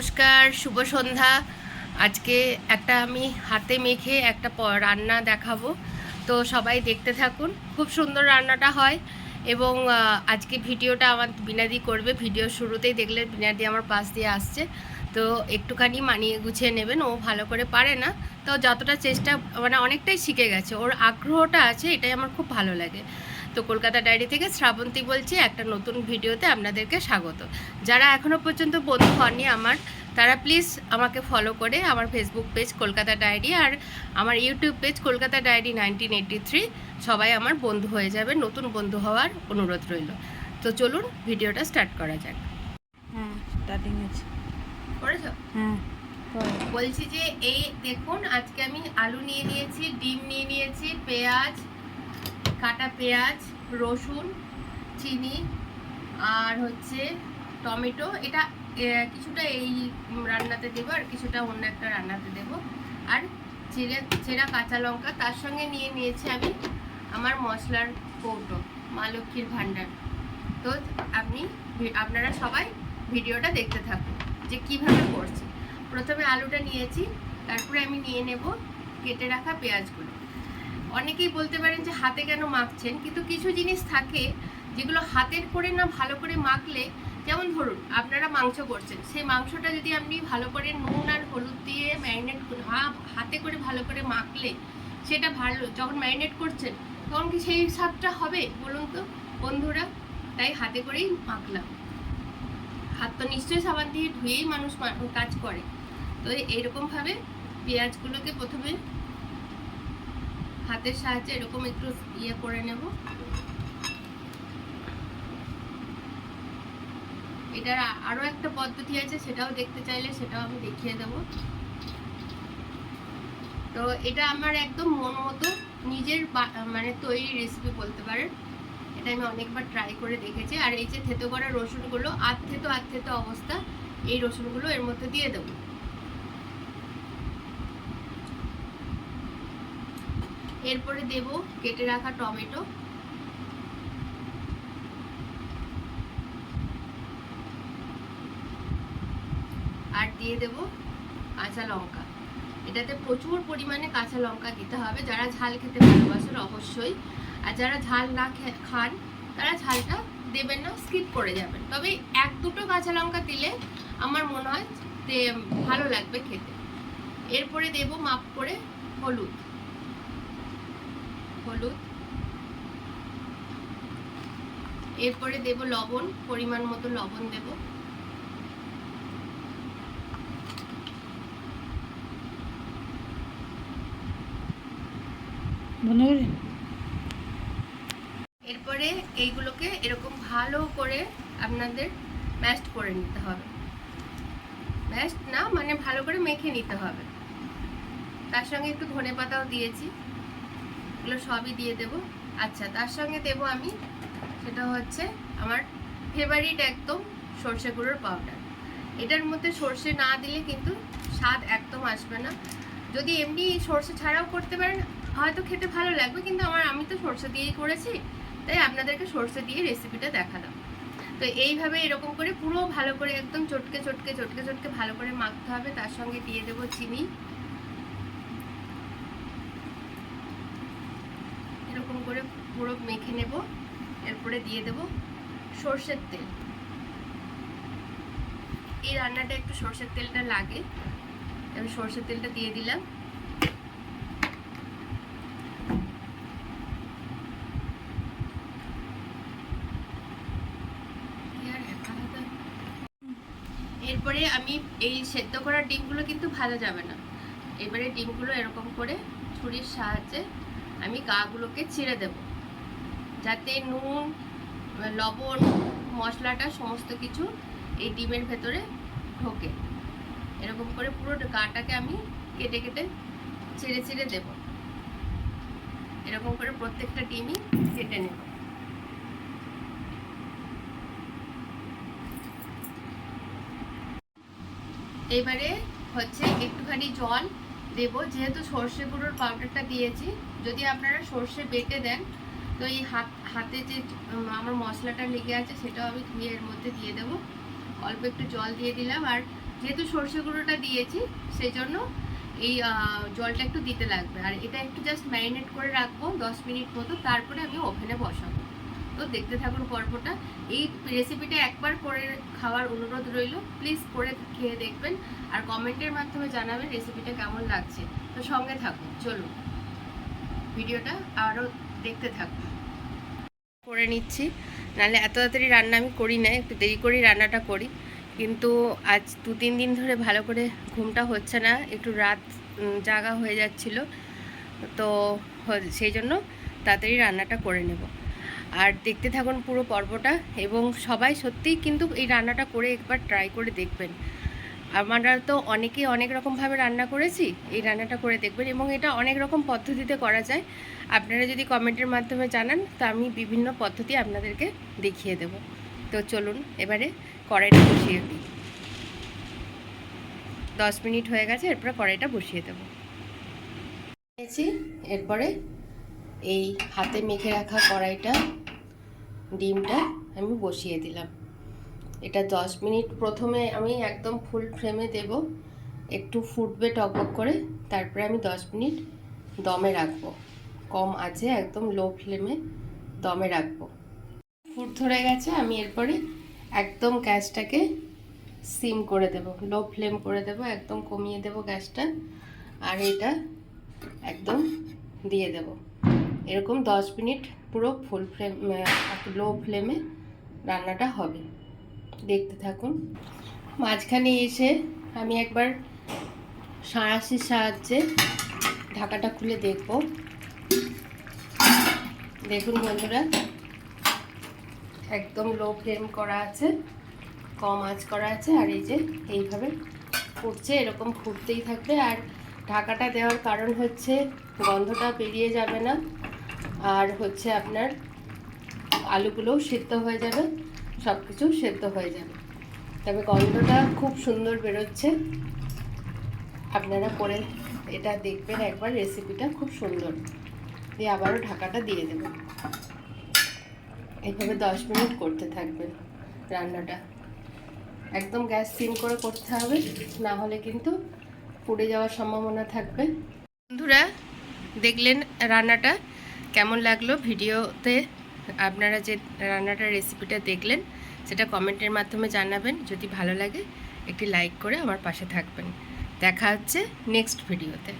নমস্কার, শুভ সন্ধ্যা। আজকে একটা আমি হাতে মেখে একটা রান্না দেখাবো। তো সবাই দেখতে থাকুন, খুব সুন্দর রান্নাটা হয় এবং আজকে ভিডিওটা আমার বিনাদি করবে। ভিডিও শুরুতেই দেখলে বিনাদি আমার পাশ দিয়ে আসছে। তো একটুখানি মানিয়ে গুছিয়ে নেবেন, ও ভালো করে পারে না। তো যতটা চেষ্টা মানে অনেকটাই শিখে গেছে। ওর আগ্রহটা আছে, এটাই আমার খুব ভালো লাগে। তো কলকাতা ডায়েরি থেকে শ্রাবন্তী বলছি একটা নতুন ভিডিওতে আপনাদেরকে স্বাগত। যারা এখনও পর্যন্ত বন্ধু হননি আমার তারা প্লিজ আমাকে ফলো করে আমার ফেসবুক পেজ কলকাতা ডায়েরি আর আমার YouTube page Kolkata diary nineteen eighty three সবাই আমার বন্ধু হয়ে যাবে নতুন বন্ধু হওয়ার অনুরোধ রইল। তো চলুন ভিডিওটা স্টার্ট করা যাক। হ্যাঁ স্টার্টিং আছে করেছ? হ্যাঁ। বলছি যে এই দেখুন আজকে আমি আলু নিয়ে নিয়েছি ডিম নিয়ে নিয়েছি পেঁয়াজ কাটা পেঁয়াজ, রসুন, চিনি আর হচ্ছে টমেটো। এটা কিছুটা এই রান্নাতে দেবো আর কিছুটা অন্য একটা রান্নাতে দেবো। আর চিড়ে চেরা কাঁচা লঙ্কা, তার সঙ্গে নিয়ে নিয়েছি আমি আমার মশলার কৌটো, মা লক্ষ্মীর ভাণ্ডার। তো আপনি আপনারা সবাই ভিডিওটা দেখতে থাকুন যে কীভাবে করছি। প্রথমে আলুটা নিয়েছি, তারপরে আমি নিয়ে নেব কেটে রাখা পেঁয়াজগুলো। অনেকেই বলতে পারেন যে হাতে কেন মাখছেন, কিন্তু কিছু জিনিস থাকে যেগুলো হাতের করে না ভালো করে মাখলে, যেমন ধরুন আপনারা মাংস করছেন, সেই মাংসটা যদি আপনি ভালো করে নুন আর হলুদ দিয়ে ম্যারিনেট হাতে করে ভালো করে মাখলে সেটা ভালো, যখন ম্যারিনেট করছেন, তখন কি সেই স্বাদটা হবে বলুন তো? বন্ধুরা, তাই হাতে করেই মাখলাম। হাত তো নিশ্চয়ই সাবান দিয়ে ধুয়েই মানুষ কাজ করে। তো এইরকমভাবে পেঁয়াজগুলোকে প্রথমে হাতের সাহায্যে এরকম একটু ইয়ে করে নেব। এটার আ- আরও একটা পদ্ধতি আছে, সেটাও দেখতে চাইলে সেটাও আমি দেখিয়ে দেব। তো এটা আমার একদম মন মতো নিজের মানে তৈরি রেসিপি বলতে পারেন। এটা আমি অনেকবার ট্রাই করে দেখেছি। আর এই যে থেতো করা রসুনগুলো, আধ থেতো আধ থেতো অবস্থা, এই রসুনগুলো এর মধ্যে দিয়ে দেবো। এরপরে দেব কেটে রাখা টমেটো। আর দিয়ে দেব কাঁচা লঙ্কা। এটাতে প্রচুর পরিমাণে কাঁচা লঙ্কা দিতে হবে। যারা ঝাল খেতে ভালোবাসেন অবশ্যই। আর যারা ঝাল না খান, তারা ঝালটা দেবেন না স্কিপ করে যাবেন। তবে এক দুটো কাঁচা লঙ্কা দিলে আমার মনে হয় ভালো লাগবে খেতে। এরপরে দেব মাপ করে হলুদ। হলুদ। এরপরে দেব লবণ পরিমাণ মতো লবণ দেব। এরপরে এইগুলোকে এরকম ভালো করে আপনাদের ম্যাশড করে নিতে হবে। ম্যাশড না মানে ভালো করে মেখে নিতে হবে। তার সঙ্গে একটু ধনে পাতাও দিয়েছি। এগুলো সবই দিয়ে দেব। আচ্ছা তার সঙ্গে দেব আমি সেটা হচ্ছে আমার ফেভারিট একদম সর্ষে গুঁড়োর পাউডার এটার মধ্যে সর্ষে না দিলে কিন্তু স্বাদ একদম আসবে না। যদি এমনি সর্ষে ছাড়াও করতে পারেন, হয়তো খেতে ভালো লাগবে, কিন্তু আমার, আমি তো সর্ষে দিয়েই করেছি, তাই আপনাদেরকে সর্ষে দিয়ে রেসিপিটা দেখালাম। তো এইভাবে এরকম করে পুরো ভালো করে একদম চটকে চটকে চটকে চটকে ভালো করে মাখতে হবে। তার সঙ্গে দিয়ে দেবো চিনি এরকম করে পুরো মেখে নেব। এরপরে দিয়ে দেব সর্ষের তেল। এই রান্নাটা একটু সর্ষের তেলটা লাগে। আমি সর্ষের তেলটা দিয়ে দিলাম। এরপরে আমি এই সেদ্ধ করা ডিমগুলো কিন্তু ভাজা যাবে না। এবারে ডিমগুলো এরকম করে ছুরির সাহায্যে আমি গাগুলোকে ছিঁড়ে দেব। যাতে নুন, লবণ, মশলাটা সমস্ত কিছু এই ডিমের ভেতরে ঢোকে। এরকম করে পুরো গাটাকে আমি কেটে কেটে ছিঁড়ে ছিঁড়ে দেব। এরকম করে প্রত্যেকটা ডিমই কেটে নেব। এবারে হচ্ছে একটুখানি জল দেব, যেহেতু সর্ষে গুঁড়োর পাউডারটা দিয়েছি, যদি আপনারা সর্ষে বেটে দেন, তো এই হাত, হাতে যে আমার মশলাটা লেগে আছে, সেটাও আমি ধুয়ে এর মধ্যে দিয়ে দেবো। অল্প একটু জল দিয়ে দিলাম, আর যেহেতু সর্ষে গুঁড়োটা দিয়েছি সেই জন্য এই জলটা একটু দিতে লাগবে। আর এটা একটু জাস্ট ম্যারিনেট করে রাখব দশ মিনিট মতো, তারপরে আমি ওভেনে বসাবো। তো দেখতে থাকুন পর্বটা এই রেসিপিটা একবার করে খাওয়ার অনুরোধ রইল। প্লিজ করে খেয়ে দেখবেন আর কমেন্টের মাধ্যমে জানাবেন রেসিপিটা কেমন লাগছে। তো সঙ্গে থাকুন। চলুন, ভিডিওটা আরও দেখতে থাকুন। করে নিচ্ছি। নাহলে এত তাড়াতাড়ি রান্না আমি করি না, একটু দেরি করেই রান্নাটা করি। কিন্তু আজ দু তিন দিন ধরে ভালো করে ঘুমটা হচ্ছে না, একটু রাত জাগা হয়ে যাচ্ছিল। তো সেই জন্য তাড়াতাড়ি রান্নাটা করে নেব। আর দেখতে থাকুন পুরো পর্বটা এবং সবাই সত্যিই কিন্তু এই রান্নাটা করে একবার ট্রাই করে দেখবেন। আমরা তো অনেকে অনেক রকমভাবে রান্না করেছি, এই রান্নাটা করে দেখবেন এবং এটা অনেক রকম পদ্ধতিতে করা যায়। আপনারা যদি কমেন্টের মাধ্যমে জানান, তো আমি বিভিন্ন পদ্ধতি আপনাদেরকে দেখিয়ে দেব। তো চলুন, এবারে কড়াইটা বসিয়ে দিই। দশ মিনিট হয়ে গেছে, এরপরে কড়াইটা বসিয়ে দেবো। এরপরে এই হাতে মেখে রাখা কড়াইটা ডিমটা আমি বসিয়ে দিলাম। এটা দশ মিনিট প্রথমে আমি একদম ফুল ফ্লেমে দেব। একটু ফুটবে টকবক করে। তারপরে আমি দশ মিনিট দমে রাখব। কম আছে, একদম লো ফ্লেমে দমে রাখব। ফুট ধরে গেছে, আমি এরপরে একদম গ্যাসটাকে সিম করে দেব। লো ফ্লেম করে দেব, একদম কমিয়ে দেব গ্যাসটা। আর এটা একদম দিয়ে দেব। এরকম দশ মিনিট পুরো ফুল ফ্লেম লো ফ্লেমে রান্নাটা হবে। দেখতে থাকুন। মাঝখানে এসে আমি একবার সাঁড়াশির সাহায্যে ঢাকাটা খুলে দেখব। দেখুন বন্ধুরা, একদম লো ফ্লেম করা আছে, কম আঁচ করা আছে, আর এই যে এইভাবে ফুটছে, এরকম ফুটতেই থাকবে। আর ঢাকাটা দেওয়ার কারণ হচ্ছে গন্ধটা বেরিয়ে যাবে না। আর হচ্ছে আপনার আলুগুলোও সিদ্ধ হয়ে যাবে সব কিছু সেদ্ধ হয়ে যাবে। তবে গন্ধটা খুব সুন্দর বেরোচ্ছে। আপনারা করে এটা দেখবেন একবার রেসিপিটা খুব সুন্দর। দিয়ে আবারও ঢাকাটা দিয়ে দেবেন এইভাবে দশ মিনিট করতে থাকবেন রান্নাটা। একদম গ্যাস সিম করে করতে হবে, না হলে কিন্তু পুড়ে যাওয়ার সম্ভাবনা থাকবে। বন্ধুরা, দেখলেন রান্নাটা? কেমন লাগল ভিডিওতে? আপনারা যে রান্নাটার রেসিপিটা দেখলেন, সেটা কমেন্টের মাধ্যমে জানাবেন। যদি ভালো লাগে, একটি লাইক করে আমার পাশে থাকবেন। দেখা হচ্ছে নেক্সট ভিডিওতে